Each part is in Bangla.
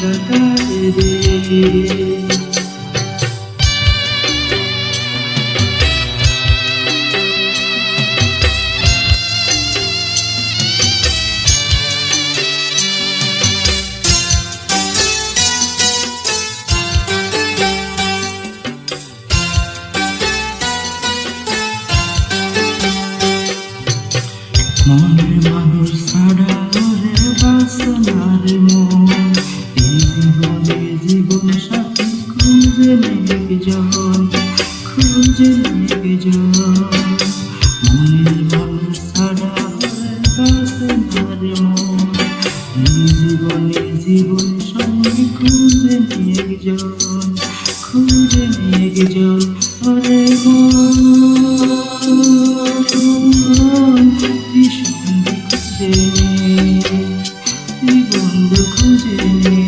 রে মনের মানুষ সারা বাসনার জীবন সাথে খুঁজে নেবে জন খুঁজে নেবে জন খুঁজে নে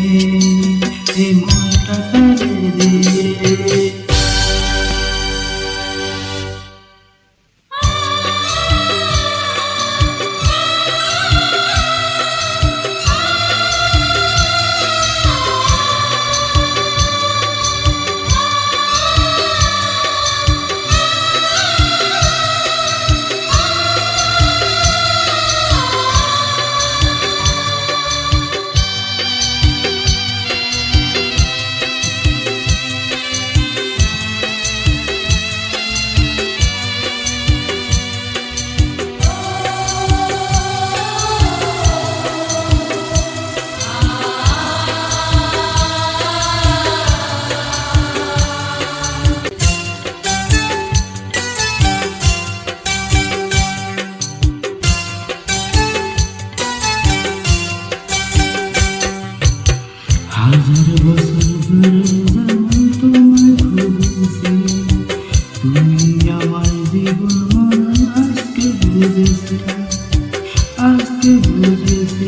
আজকে বুঝেছি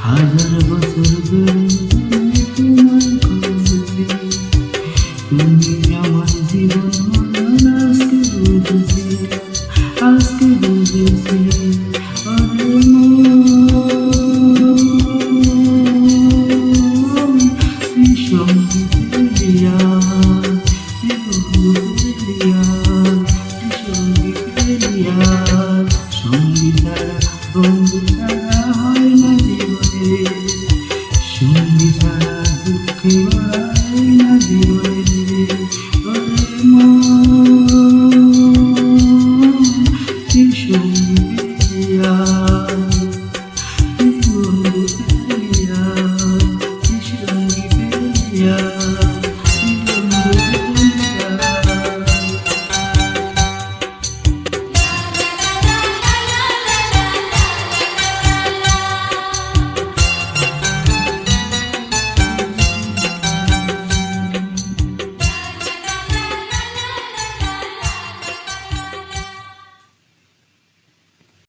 হাজার বছর ধরে তোমার Ooh.